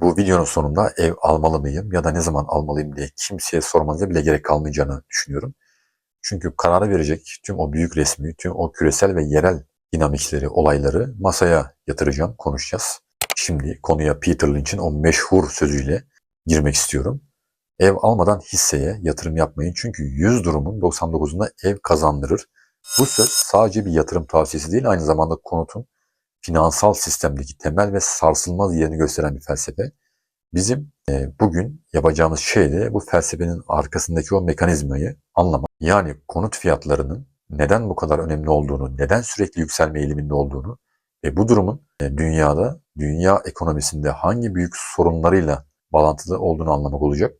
bu videonun sonunda ev almalı mıyım ya da ne zaman almalıyım diye kimseye sormanıza bile gerek kalmayacağını düşünüyorum. Çünkü kararı verecek tüm o büyük resmi, tüm o küresel ve yerel dinamikleri, olayları masaya yatıracağım, konuşacağız. Şimdi konuya Peter Lynch'in o meşhur sözüyle girmek istiyorum. Ev almadan hisseye yatırım yapmayın çünkü 100 durumun 99'unda ev kazandırır. Bu söz sadece bir yatırım tavsiyesi değil, aynı zamanda konutun finansal sistemdeki temel ve sarsılmaz yerini gösteren bir felsefe. Bizim e, bugün yapacağımız şey de bu felsefenin arkasındaki o mekanizmayı anlamak. Yani konut fiyatlarının neden bu kadar önemli olduğunu, neden sürekli yükselme eğiliminde olduğunu ve bu durumun e, dünyada, dünya ekonomisinde hangi büyük sorunlarıyla bağlantılı olduğunu anlamak olacak.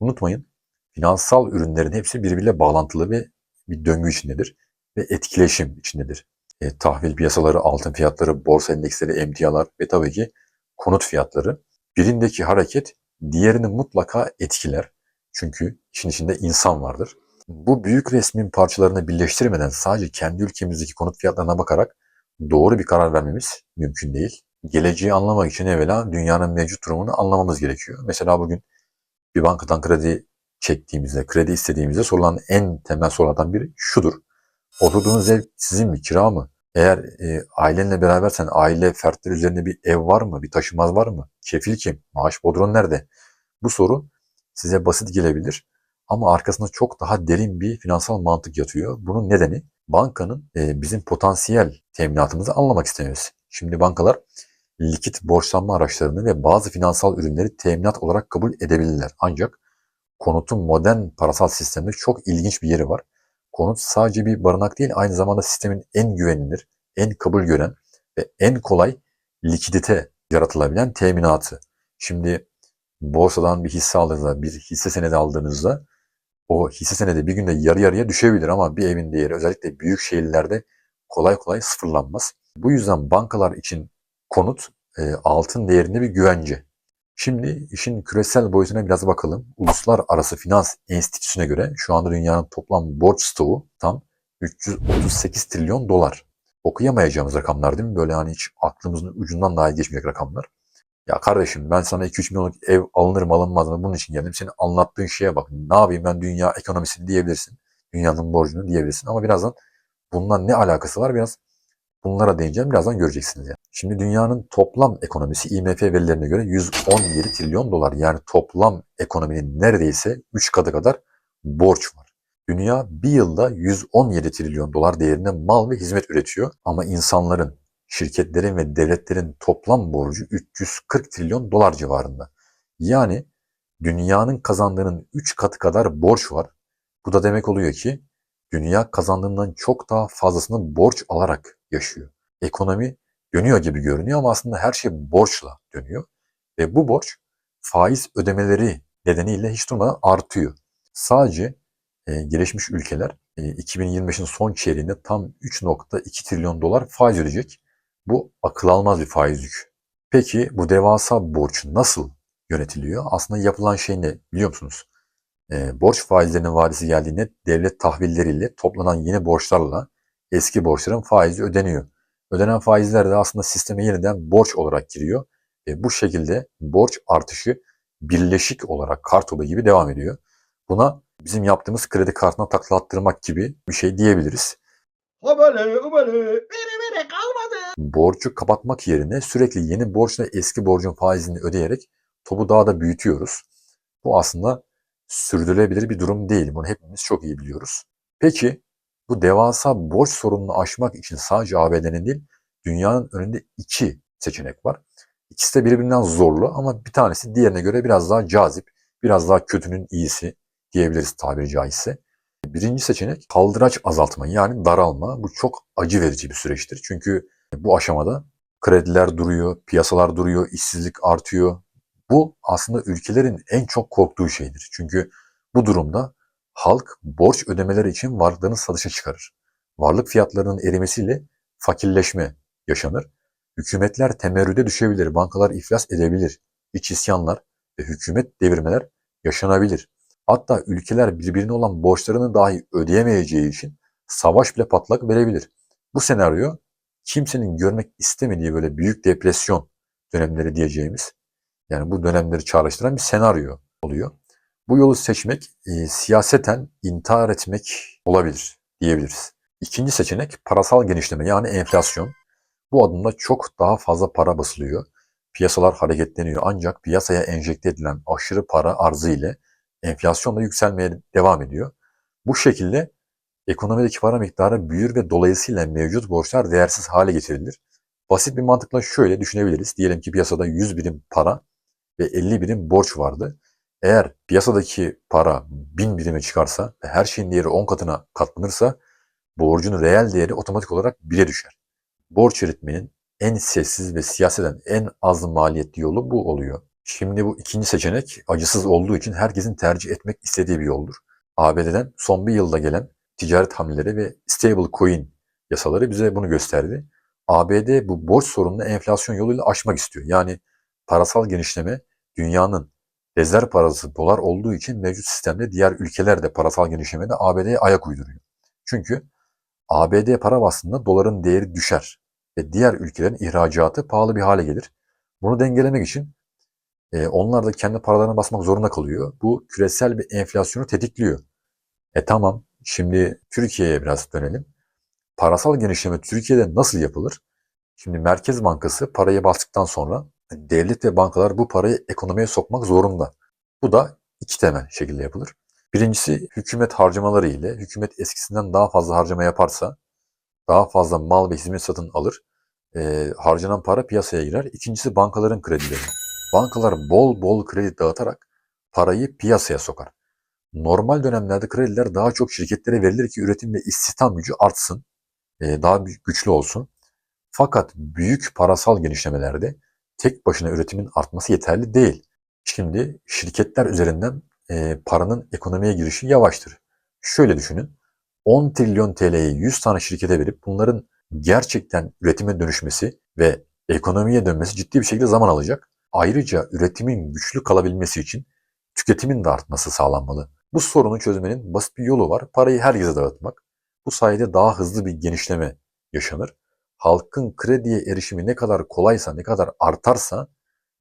Unutmayın, finansal ürünlerin hepsi birbiriyle bağlantılı ve bir döngü içindedir ve etkileşim içindedir. E, tahvil piyasaları, altın fiyatları, borsa endeksleri, emtialar ve tabii ki konut fiyatları. Birindeki hareket diğerini mutlaka etkiler. Çünkü işin içinde insan vardır. Bu büyük resmin parçalarını birleştirmeden sadece kendi ülkemizdeki konut fiyatlarına bakarak doğru bir karar vermemiz mümkün değil. Geleceği anlamak için evvela dünyanın mevcut durumunu anlamamız gerekiyor. Mesela bugün bir bankadan kredi çektiğimizde, kredi istediğimizde sorulan en temel sorulardan biri şudur. Oturduğunuz ev sizin mi, kira mı? Eğer e, ailenle berabersen aile fertleri üzerinde bir ev var mı, bir taşımaz var mı? Kefil kim? Maaş bodron nerede? Bu soru size basit gelebilir ama arkasında çok daha derin bir finansal mantık yatıyor. Bunun nedeni bankanın e, bizim potansiyel teminatımızı anlamak istemesi. Şimdi bankalar likit borçlanma araçlarını ve bazı finansal ürünleri teminat olarak kabul edebilirler. Ancak konutun modern parasal sistemde çok ilginç bir yeri var. Konut sadece bir barınak değil, aynı zamanda sistemin en güvenilir, en kabul gören ve en kolay likidite yaratılabilen teminatı. Şimdi borsadan bir hisse aldığınızda, bir hisse senedi aldığınızda o hisse senedi bir günde yarı yarıya düşebilir ama bir evin değeri özellikle büyük şehirlerde kolay kolay sıfırlanmaz. Bu yüzden bankalar için konut e, altın değerinde bir güvence. Şimdi işin küresel boyutuna biraz bakalım. Uluslararası Finans Enstitüsü'ne göre şu anda dünyanın toplam borç stoğu tam 338 trilyon dolar. Okuyamayacağımız rakamlar değil mi? Böyle hani hiç aklımızın ucundan daha geçmeyecek rakamlar. Ya kardeşim ben sana 2-3 milyonluk ev alınır mı alınmaz mı bunun için geldim. Senin anlattığın şeye bak. Ne yapayım ben dünya ekonomisini diyebilirsin. Dünyanın borcunu diyebilirsin. Ama birazdan bundan ne alakası var biraz bunlara değineceğim. Birazdan göreceksiniz yani. Şimdi dünyanın toplam ekonomisi IMF verilerine göre 117 trilyon dolar. Yani toplam ekonominin neredeyse 3 katı kadar borç var. Dünya bir yılda 117 trilyon dolar değerinde mal ve hizmet üretiyor. Ama insanların, şirketlerin ve devletlerin toplam borcu 340 trilyon dolar civarında. Yani dünyanın kazandığının 3 katı kadar borç var. Bu da demek oluyor ki dünya kazandığından çok daha fazlasını borç alarak yaşıyor. Ekonomi dönüyor gibi görünüyor ama aslında her şey borçla dönüyor. Ve bu borç faiz ödemeleri nedeniyle hiç durmadan artıyor. Sadece e, gelişmiş ülkeler e, 2025'in son çeyreğinde tam 3.2 trilyon dolar faiz ödeyecek. Bu akıl almaz bir faiz yük. Peki bu devasa borç nasıl yönetiliyor? Aslında yapılan şey ne biliyor musunuz? E, borç faizlerinin vadisi geldiğinde devlet tahvilleriyle toplanan yeni borçlarla eski borçların faizi ödeniyor. Ödenen faizler de aslında sisteme yeniden borç olarak giriyor. Ve bu şekilde borç artışı birleşik olarak kartopu gibi devam ediyor. Buna bizim yaptığımız kredi kartına taklattırmak gibi bir şey diyebiliriz. Hobele hobele vere vere kalmadı. Borcu kapatmak yerine sürekli yeni borçla eski borcun faizini ödeyerek topu daha da büyütüyoruz. Bu aslında sürdürülebilir bir durum değil. Bunu hepimiz çok iyi biliyoruz. Peki bu devasa borç sorununu aşmak için sadece ABD'nin değil, dünyanın önünde iki seçenek var. İkisi de birbirinden zorlu ama bir tanesi diğerine göre biraz daha cazip, biraz daha kötünün iyisi diyebiliriz tabiri caizse. Birinci seçenek kaldıraç azaltma yani daralma. Bu çok acı verici bir süreçtir. Çünkü bu aşamada krediler duruyor, piyasalar duruyor, işsizlik artıyor. Bu aslında ülkelerin en çok korktuğu şeydir. Çünkü bu durumda halk borç ödemeleri için varlıklarını satışa çıkarır. Varlık fiyatlarının erimesiyle fakirleşme yaşanır. Hükümetler temerrüde düşebilir, bankalar iflas edebilir, iç isyanlar ve hükümet devirmeler yaşanabilir. Hatta ülkeler birbirine olan borçlarını dahi ödeyemeyeceği için savaş bile patlak verebilir. Bu senaryo kimsenin görmek istemediği böyle büyük depresyon dönemleri diyeceğimiz Yani bu dönemleri çağrıştıran bir senaryo oluyor. Bu yolu seçmek e, siyaseten intihar etmek olabilir diyebiliriz. İkinci seçenek parasal genişleme yani enflasyon. Bu adımda çok daha fazla para basılıyor. Piyasalar hareketleniyor ancak piyasaya enjekte edilen aşırı para arzı ile enflasyon da yükselmeye devam ediyor. Bu şekilde ekonomideki para miktarı büyür ve dolayısıyla mevcut borçlar değersiz hale getirilir. Basit bir mantıkla şöyle düşünebiliriz. Diyelim ki piyasada 100 birim para ve 50 birim borç vardı. Eğer piyasadaki para 1000 birime çıkarsa ve her şeyin değeri 10 katına katlanırsa borcun reel değeri otomatik olarak 1'e düşer. Borç eritmenin en sessiz ve siyaseten en az maliyetli yolu bu oluyor. Şimdi bu ikinci seçenek acısız olduğu için herkesin tercih etmek istediği bir yoldur. ABD'den son bir yılda gelen ticaret hamleleri ve stable coin yasaları bize bunu gösterdi. ABD bu borç sorununu enflasyon yoluyla aşmak istiyor. Yani parasal genişleme dünyanın rezerv parası dolar olduğu için mevcut sistemde diğer ülkeler de parasal genişlemede ABD'ye ayak uyduruyor. Çünkü ABD para bastığında doların değeri düşer ve diğer ülkelerin ihracatı pahalı bir hale gelir. Bunu dengelemek için e, onlar da kendi paralarına basmak zorunda kalıyor. Bu küresel bir enflasyonu tetikliyor. E tamam, şimdi Türkiye'ye biraz dönelim. Parasal genişleme Türkiye'de nasıl yapılır? Şimdi Merkez Bankası parayı bastıktan sonra devlet ve bankalar bu parayı ekonomiye sokmak zorunda. Bu da iki temel şekilde yapılır. Birincisi hükümet harcamaları ile hükümet eskisinden daha fazla harcama yaparsa daha fazla mal ve hizmet satın alır. E, harcanan para piyasaya girer. İkincisi bankaların kredileri. Bankalar bol bol kredi dağıtarak parayı piyasaya sokar. Normal dönemlerde krediler daha çok şirketlere verilir ki üretim ve istihdam gücü artsın, e, daha güçlü olsun. Fakat büyük parasal genişlemelerde tek başına üretimin artması yeterli değil. Şimdi şirketler üzerinden e, paranın ekonomiye girişi yavaştır. Şöyle düşünün, 10 trilyon TL'yi 100 tane şirkete verip bunların gerçekten üretime dönüşmesi ve ekonomiye dönmesi ciddi bir şekilde zaman alacak. Ayrıca üretimin güçlü kalabilmesi için tüketimin de artması sağlanmalı. Bu sorunu çözmenin basit bir yolu var. Parayı herkese dağıtmak. Bu sayede daha hızlı bir genişleme yaşanır. Halkın krediye erişimi ne kadar kolaysa, ne kadar artarsa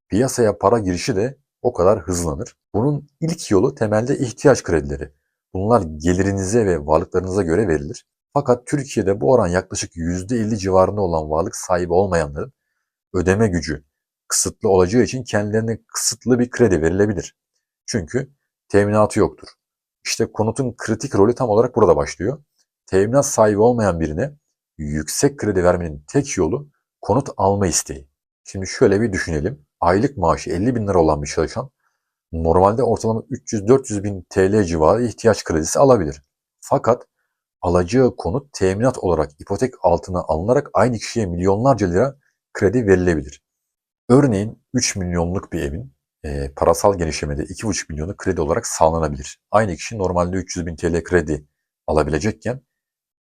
piyasaya para girişi de o kadar hızlanır. Bunun ilk yolu temelde ihtiyaç kredileri. Bunlar gelirinize ve varlıklarınıza göre verilir. Fakat Türkiye'de bu oran yaklaşık %50 civarında olan varlık sahibi olmayanların ödeme gücü kısıtlı olacağı için kendilerine kısıtlı bir kredi verilebilir. Çünkü teminatı yoktur. İşte konutun kritik rolü tam olarak burada başlıyor. Teminat sahibi olmayan birine yüksek kredi vermenin tek yolu konut alma isteği. Şimdi şöyle bir düşünelim. Aylık maaşı 50 bin lira olan bir çalışan normalde ortalama 300-400 bin TL civarı ihtiyaç kredisi alabilir. Fakat alacağı konut teminat olarak ipotek altına alınarak aynı kişiye milyonlarca lira kredi verilebilir. Örneğin 3 milyonluk bir evin e, parasal genişlemede 2,5 milyonu kredi olarak sağlanabilir. Aynı kişi normalde 300 bin TL kredi alabilecekken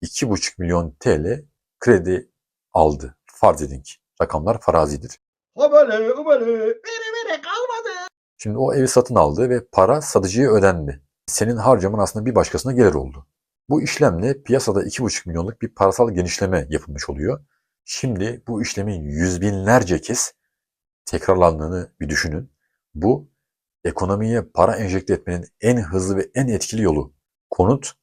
2,5 milyon TL kredi aldı. Farz edin ki rakamlar farazidir. Hobele hobele vere vere kalmadı. Şimdi o evi satın aldı ve para satıcıya ödendi. Senin harcaman aslında bir başkasına gelir oldu. Bu işlemle piyasada 2,5 milyonluk bir parasal genişleme yapılmış oluyor. Şimdi bu işlemin yüz binlerce kez tekrarlandığını bir düşünün. Bu ekonomiye para enjekte etmenin en hızlı ve en etkili yolu. Konut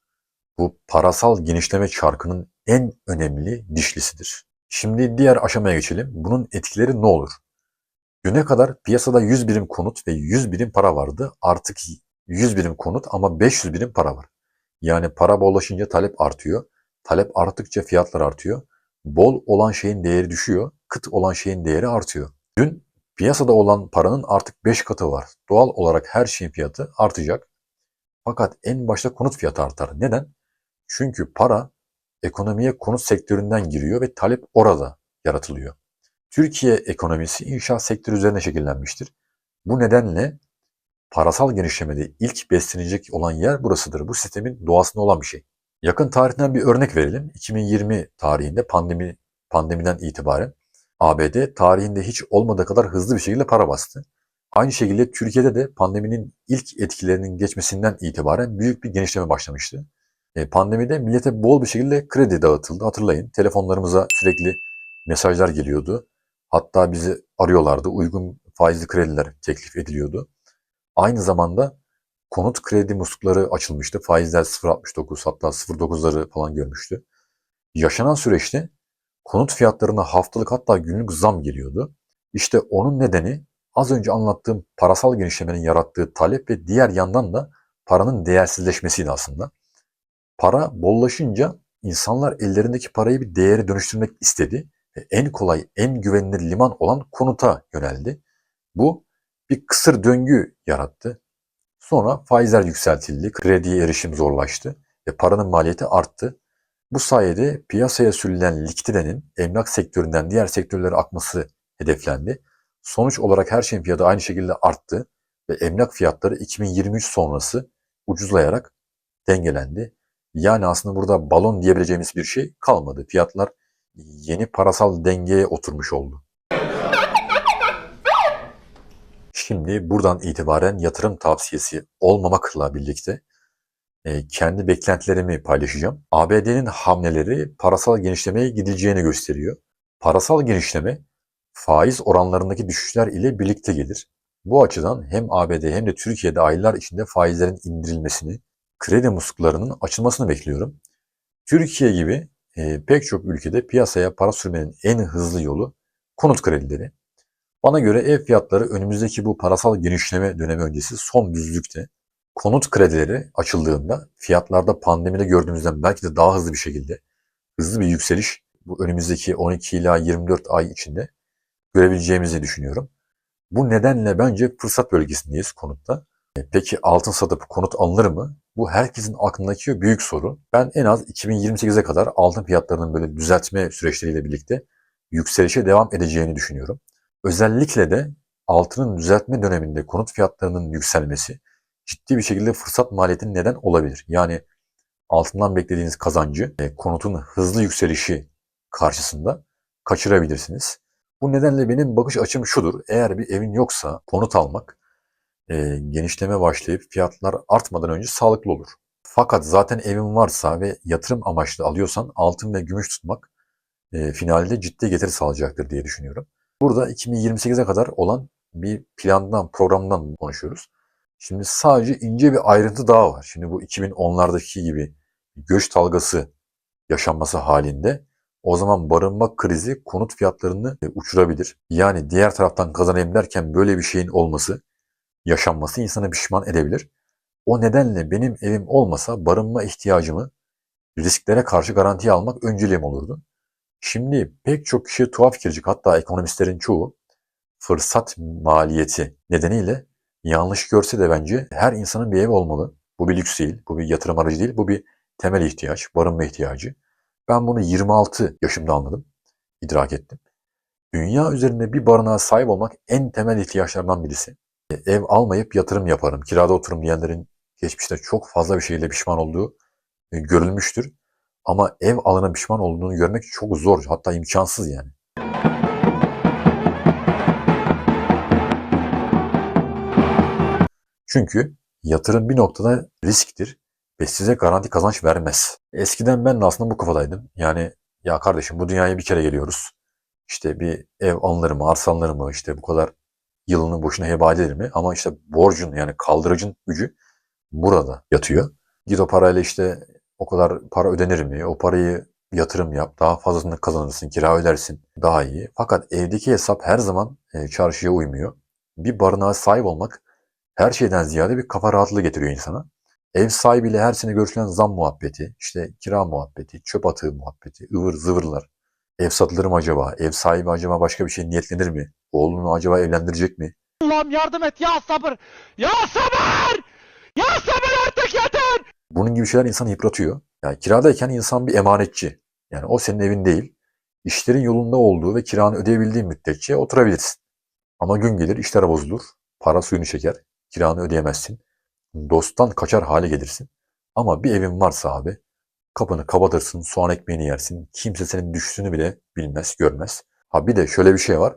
bu parasal genişleme çarkının en önemli dişlisidir. Şimdi diğer aşamaya geçelim. Bunun etkileri ne olur? Düne kadar piyasada 100 birim konut ve 100 birim para vardı. Artık 100 birim konut ama 500 birim para var. Yani para bollaşınca talep artıyor. Talep arttıkça fiyatlar artıyor. Bol olan şeyin değeri düşüyor. Kıt olan şeyin değeri artıyor. Dün piyasada olan paranın artık 5 katı var. Doğal olarak her şeyin fiyatı artacak. Fakat en başta konut fiyatı artar. Neden? Çünkü para ekonomiye konut sektöründen giriyor ve talep orada yaratılıyor. Türkiye ekonomisi inşaat sektörü üzerine şekillenmiştir. Bu nedenle parasal genişlemede ilk beslenecek olan yer burasıdır. Bu sistemin doğasında olan bir şey. Yakın tarihten bir örnek verelim. 2020 tarihinde pandemi pandemiden itibaren ABD tarihinde hiç olmadığı kadar hızlı bir şekilde para bastı. Aynı şekilde Türkiye'de de pandeminin ilk etkilerinin geçmesinden itibaren büyük bir genişleme başlamıştı. E, pandemide millete bol bir şekilde kredi dağıtıldı. Hatırlayın telefonlarımıza sürekli mesajlar geliyordu. Hatta bizi arıyorlardı. Uygun faizli krediler teklif ediliyordu. Aynı zamanda konut kredi muslukları açılmıştı. Faizler 0.69 hatta 0.9'ları falan görmüştü. Yaşanan süreçte konut fiyatlarına haftalık hatta günlük zam geliyordu. İşte onun nedeni az önce anlattığım parasal genişlemenin yarattığı talep ve diğer yandan da paranın değersizleşmesiydi aslında. Para bollaşınca insanlar ellerindeki parayı bir değere dönüştürmek istedi ve en kolay, en güvenilir liman olan konuta yöneldi. Bu bir kısır döngü yarattı. Sonra faizler yükseltildi, krediye erişim zorlaştı ve paranın maliyeti arttı. Bu sayede piyasaya sürülen likiditenin emlak sektöründen diğer sektörlere akması hedeflendi. Sonuç olarak her şeyin fiyatı aynı şekilde arttı ve emlak fiyatları 2023 sonrası ucuzlayarak dengelendi. Yani aslında burada balon diyebileceğimiz bir şey kalmadı. Fiyatlar yeni parasal dengeye oturmuş oldu. Şimdi buradan itibaren yatırım tavsiyesi olmamakla birlikte e, kendi beklentilerimi paylaşacağım. ABD'nin hamleleri parasal genişlemeye gidileceğini gösteriyor. Parasal genişleme faiz oranlarındaki düşüşler ile birlikte gelir. Bu açıdan hem ABD hem de Türkiye'de aylar içinde faizlerin indirilmesini, kredi musluklarının açılmasını bekliyorum. Türkiye gibi e, pek çok ülkede piyasaya para sürmenin en hızlı yolu konut kredileri. Bana göre ev fiyatları önümüzdeki bu parasal genişleme dönemi öncesi son düzlükte. Konut kredileri açıldığında fiyatlarda pandemide gördüğümüzden belki de daha hızlı bir şekilde hızlı bir yükseliş bu önümüzdeki 12 ila 24 ay içinde görebileceğimizi düşünüyorum. Bu nedenle bence fırsat bölgesindeyiz konutta. Peki altın satıp konut alınır mı? Bu herkesin aklındaki büyük soru. Ben en az 2028'e kadar altın fiyatlarının böyle düzeltme süreçleriyle birlikte yükselişe devam edeceğini düşünüyorum. Özellikle de altının düzeltme döneminde konut fiyatlarının yükselmesi ciddi bir şekilde fırsat maliyetinin neden olabilir. Yani altından beklediğiniz kazancı e, konutun hızlı yükselişi karşısında kaçırabilirsiniz. Bu nedenle benim bakış açım şudur. Eğer bir evin yoksa konut almak e, genişleme başlayıp fiyatlar artmadan önce sağlıklı olur. Fakat zaten evin varsa ve yatırım amaçlı alıyorsan altın ve gümüş tutmak e, finalde ciddi getiri sağlayacaktır diye düşünüyorum. Burada 2028'e kadar olan bir plandan, programdan konuşuyoruz. Şimdi sadece ince bir ayrıntı daha var. Şimdi bu 2010'lardaki gibi göç dalgası yaşanması halinde o zaman barınma krizi konut fiyatlarını e, uçurabilir. Yani diğer taraftan kazanayım derken böyle bir şeyin olması, yaşanması insanı pişman edebilir. O nedenle benim evim olmasa barınma ihtiyacımı risklere karşı garantiye almak önceliğim olurdu. Şimdi pek çok kişi tuhaf gelecek hatta ekonomistlerin çoğu fırsat maliyeti nedeniyle yanlış görse de bence her insanın bir evi olmalı. Bu bir lüks değil, bu bir yatırım aracı değil, bu bir temel ihtiyaç, barınma ihtiyacı. Ben bunu 26 yaşımda anladım, idrak ettim. Dünya üzerinde bir barınağa sahip olmak en temel ihtiyaçlardan birisi. Ev almayıp yatırım yaparım, kirada otururum diyenlerin geçmişte çok fazla bir şeyle pişman olduğu e, görülmüştür. Ama ev alana pişman olduğunu görmek çok zor, hatta imkansız yani. Çünkü yatırım bir noktada risktir ve size garanti kazanç vermez. Eskiden ben de aslında bu kafadaydım. Yani ya kardeşim bu dünyaya bir kere geliyoruz. İşte bir ev alınır mı, arsa alınır mı, işte bu kadar yılını boşuna heba edilir mi? Ama işte borcun yani kaldırıcın gücü burada yatıyor. Git o parayla işte o kadar para ödenir mi? O parayı yatırım yap, daha fazlasını kazanırsın, kira ödersin, daha iyi. Fakat evdeki hesap her zaman e, çarşıya uymuyor. Bir barınağa sahip olmak her şeyden ziyade bir kafa rahatlığı getiriyor insana. Ev sahibiyle her sene görüşülen zam muhabbeti, işte kira muhabbeti, çöp atığı muhabbeti, ıvır zıvırlar. Ev satılır mı acaba? Ev sahibi acaba başka bir şey niyetlenir mi? Oğlunu acaba evlendirecek mi? Allah'ım yardım et ya sabır. Ya sabır! Ya sabır artık yeter! Bunun gibi şeyler insanı yıpratıyor. Yani kiradayken insan bir emanetçi. Yani o senin evin değil. İşlerin yolunda olduğu ve kiranı ödeyebildiğin müddetçe oturabilirsin. Ama gün gelir işler bozulur. Para suyunu çeker. Kiranı ödeyemezsin. Dosttan kaçar hale gelirsin. Ama bir evin varsa abi kapını kapatırsın, soğan ekmeğini yersin. Kimse senin düştüğünü bile bilmez, görmez. Ha bir de şöyle bir şey var.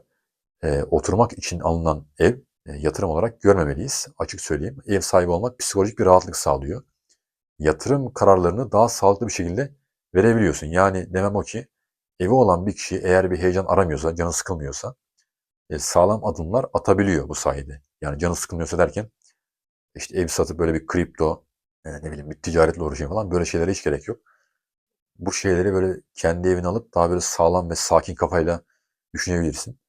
Ee, oturmak için alınan ev e, yatırım olarak görmemeliyiz. Açık söyleyeyim. Ev sahibi olmak psikolojik bir rahatlık sağlıyor. Yatırım kararlarını daha sağlıklı bir şekilde verebiliyorsun. Yani demem o ki evi olan bir kişi eğer bir heyecan aramıyorsa, canı sıkılmıyorsa e, sağlam adımlar atabiliyor bu sayede. Yani canı sıkılmıyorsa derken işte ev satıp böyle bir kripto, e, ne bileyim bir ticaretle uğraşayım falan böyle şeylere hiç gerek yok. Bu şeyleri böyle kendi evine alıp daha böyle sağlam ve sakin kafayla düşünebilirsin.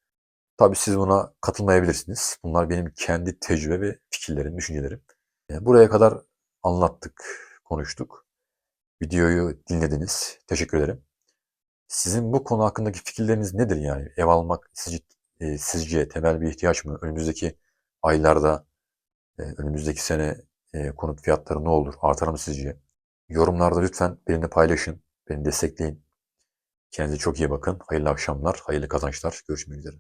Tabii siz buna katılmayabilirsiniz. Bunlar benim kendi tecrübe ve fikirlerim, düşüncelerim. E, Buraya kadar anlattık, konuştuk. Videoyu dinlediniz. Teşekkür ederim. Sizin bu konu hakkındaki fikirleriniz nedir yani? Ev almak sizce, sizce temel bir ihtiyaç mı? Önümüzdeki aylarda, e, önümüzdeki sene e, konut fiyatları ne olur? Artar mı sizce? Yorumlarda lütfen benimle paylaşın. Beni destekleyin. Kendinize çok iyi bakın. Hayırlı akşamlar, hayırlı kazançlar. Görüşmek üzere.